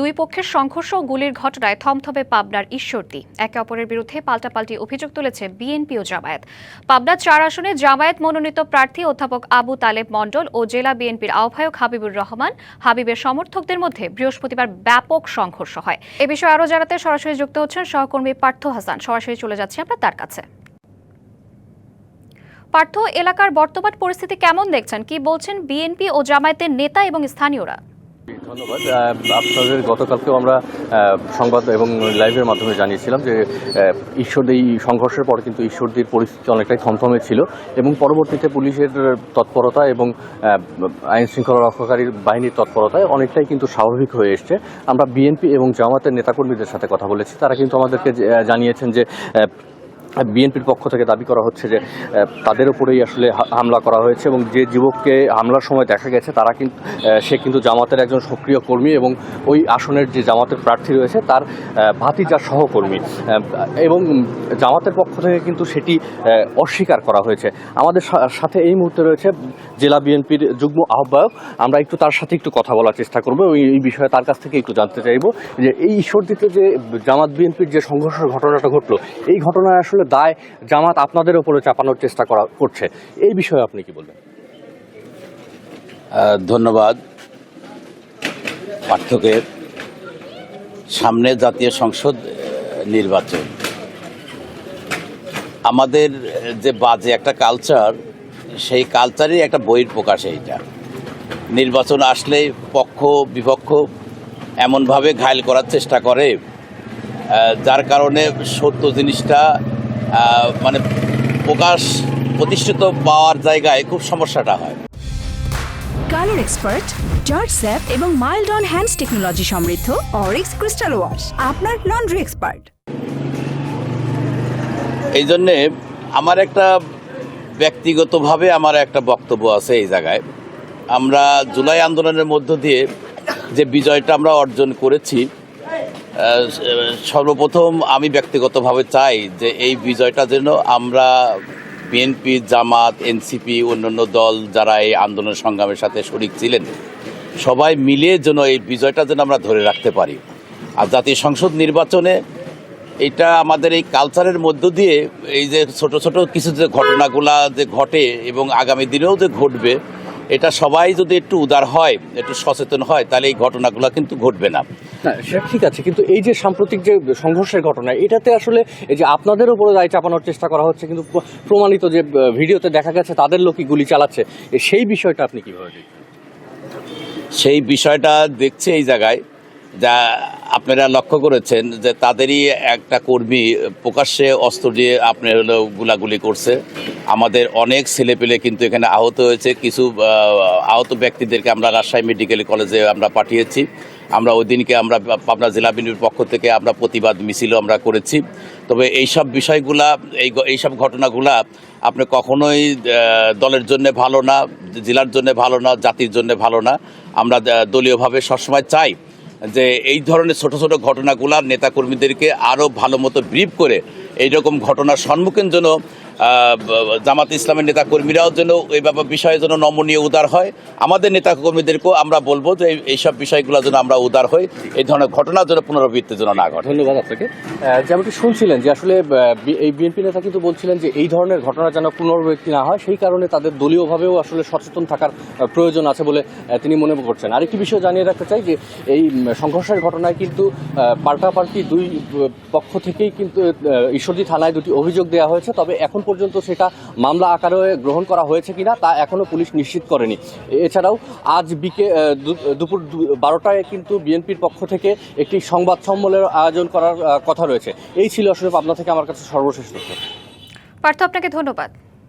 দুই পক্ষের সংঘর্ষ ও গুলির ঘটনায় থমথমে পাবনার ঈশ্বরদী। একে অপরের বিরুদ্ধে পাল্টাপাল্টি অভিযোগ তুলেছে বিএনপি ও জামায়াত। পাবনা চার আসনে জামায়াত মনোনীত প্রার্থী অধ্যাপক আবু তালেব মণ্ডল ও জেলা বিএনপির আহ্বায়ক হাবিবুর রহমান হাবিবের সমর্থকদের মধ্যে বৃহস্পতিবার ব্যাপক সংঘর্ষ হয়। এ বিষয়ে আরও জানাতে সরাসরি যুক্ত হচ্ছেন সহকর্মী পার্থ হাসান। সরাসরি চলে যাচ্ছে আমরা তার কাছে। পার্থ, এলাকার বর্তমান পরিস্থিতি কেমন দেখছেন? কি বলছেন বিএনপি ও জামায়াতের নেতা এবং স্থানীয়রা? ধন্যবাদ। আপনাদের গতকালকেও আমরা সংবাদ এবং লাইভের মাধ্যমে জানিয়েছিলাম যে ঈশ্বর এই সংঘর্ষের পর কিন্তু ঈশ্বরদীর পরিস্থিতি অনেকটাই থমথমে ছিল এবং পরবর্তীতে পুলিশের তৎপরতা এবং আইন শৃঙ্খলা রক্ষাকারী বাহিনীর তৎপরতায় অনেকটাই কিন্তু স্বাভাবিক হয়ে এসছে। আমরা বিএনপি এবং জামাতের নেতাকর্মীদের সাথে কথা বলেছি। তারা কিন্তু আমাদেরকে জানিয়েছেন যে বিএনপির পক্ষ থেকে দাবি করা হচ্ছে যে তাদের উপরেই আসলে হামলা করা হয়েছে এবং যে যুবককে হামলার সময় দেখা গেছে, তারা কিন্তু সে কিন্তু জামাতের একজন সক্রিয় কর্মী এবং ওই আসনের যে জামাতের প্রার্থী রয়েছে, তার ভাতিজার সহকর্মী। এবং জামাতের পক্ষ থেকে কিন্তু সেটি অস্বীকার করা হয়েছে। আমাদের সাথে এই মুহূর্তে রয়েছে জেলা বিএনপির যুগ্ম আহ্বায়ক। আমরা একটু তার সাথে একটু কথা বলার চেষ্টা করব এই বিষয়ে তার কাছ থেকে একটু জানতে চাইব যে, এই ঈশ্বরদীতে যে জামাত বিএনপির যে সংঘর্ষের ঘটনাটা ঘটলো, এই ঘটনায় আসলে দায় জামাত আপনাদের উপরে চাপানোর চেষ্টা করা করছে। এই বিষয়ে আপনি কি বলবেন? ধন্যবাদ। পাঠ্যকের সামনে জাতীয় সংসদ নির্বাচন। আমাদের যে বাজে একটা কালচার সেই কালচারই একটা বইয়ের প্রকাশ এইটা। নির্বাচন আসলে পক্ষ, বিপক্ষ এমনভাবে ঘায়ল করার চেষ্টা করে যার কারণে সত্য জিনিসটা মানে প্রকাশ প্রতিষ্ঠিত পাওয়ার জায়গায় খুব সমস্যাটা হয়। কালার এক্সপার্ট জর্জ স্যাপ এবং মাইল্ড অন হ্যান্ডস টেকনোলজি সমৃদ্ধ অরিক্স ক্রিস্টাল ওয়াশ আপনার লন্ড্রি এক্সপার্ট। এই জন্যে আমার একটা ব্যক্তিগতভাবে আমার একটা বক্তব্য আছে এই জায়গায়। আমরা জুলাই আন্দোলনের মধ্য দিয়ে যে বিজয়টা আমরা অর্জন করেছি সর্বপ্রথম আমি ব্যক্তিগতভাবে চাই যে এই বিজয়টা যেন আমরা বিএনপি, জামাত, এনসিপি, অন্যান্য দল যারা এই আন্দোলন সংগ্রামের সাথে শরিক ছিলেন, সবাই মিলে যেন এই বিজয়টা যেন আমরা ধরে রাখতে পারি। আর জাতীয় সংসদ নির্বাচনে এটা আমাদের এই কালচারের মধ্য দিয়ে এই যে ছোট ছোট কিছু যে ঘটনাগুলা যে ঘটে এবং আগামী দিনেও যে ঘটবে, এটা সবাই যদি একটু উদার হয়, একটু সচেতন হয়, তাহলে এই ঘটনাগুলো কিন্তু ঘটবে না। না, সেটা ঠিক আছে, কিন্তু এই যে সাম্প্রতিক যে সংঘর্ষের ঘটনা, এটাতে আসলে এই যে আপনাদের উপরে দায় চাপানোর চেষ্টা করা হচ্ছে, কিন্তু প্রমাণিত যে ভিডিওতে দেখা গেছে তাদের লোকই গুলি চালাচ্ছে সেই বিষয়টা আপনি কীভাবে সেই বিষয়টা দেখছে এই জায়গায়, যা আপনারা লক্ষ্য করেছেন যে তাদেরই একটা কর্মী প্রকাশ্যে অস্ত্র দিয়ে আপনি হলো গুলাগুলি করছে। আমাদের অনেক ছেলেপেলে কিন্তু এখানে আহত হয়েছে, কিছু আহত ব্যক্তিদেরকে আমরা রাজশাহী মেডিকেল কলেজে আমরা পাঠিয়েছি। আমরা ওই দিনকে আমরা পাবনা জেলা বিএনপির পক্ষ থেকে আমরা প্রতিবাদ মিছিলও আমরা করেছি। তবে এইসব বিষয়গুলা, এই এইসব ঘটনাগুলা আপনি কখনোই দলের জন্য ভালো না, জেলার জন্য ভালো না, জাতির জন্য ভালো না। আমরা দলীয়ভাবে সবসময় চাই যে এই ধরনের ছোট ছোট ঘটনাগুলা নেতাকর্মীদেরকে আরও ভালো মতো ব্রিফ করে এইরকম ঘটনার সম্মুখীন যেন জামাত ইসলামের নেতাকর্মীরাও যেন এই ব্যাপার বিষয়ে যেন নমনীয় উদার হয়। আমাদের নেতা কর্মীদেরকেও আমরা বলব যে এইসব বিষয়গুলো যেন আমরা উদার হই। এই ধরনের ঘটনা যেন পুনরাবৃত্তি যেন না ঘটে। ধন্যবাদ আপনাকে। যেমনটি শুনছিলেন যে আসলে এই বিএনপি নেতা কিন্তু বলছিলেন যে এই ধরনের ঘটনা যেন পুনরাবৃত্তি না হয়, সেই কারণে তাদের দলীয়ভাবেও আসলে সচেতন থাকার প্রয়োজন আছে বলে তিনি মনে করছেন। আরেকটি বিষয় জানিয়ে রাখতে চাই যে এই সংঘর্ষের ঘটনায় কিন্তু পাল্টাপাল্টি দুই পক্ষ থেকেই কিন্তু ঈশ্বরদী থানায় দুটি অভিযোগ দেওয়া হয়েছে। তবে এখন পর্যন্ত সেটা মামলা আকারে গ্রহণ করা হয়েছে কিনা তা এখনও পুলিশ নিশ্চিত করেনি। এছাড়াও আজ বিকে দুপুর বারোটায় কিন্তু বিএনপির পক্ষ থেকে একটি সংবাদ সম্মেলনের আয়োজন করার কথা রয়েছে। এই ছিল আসলে পাবনা থেকে আমার কাছে সর্বশেষ তথ্য। পার্থ, আপনাকে ধন্যবাদ।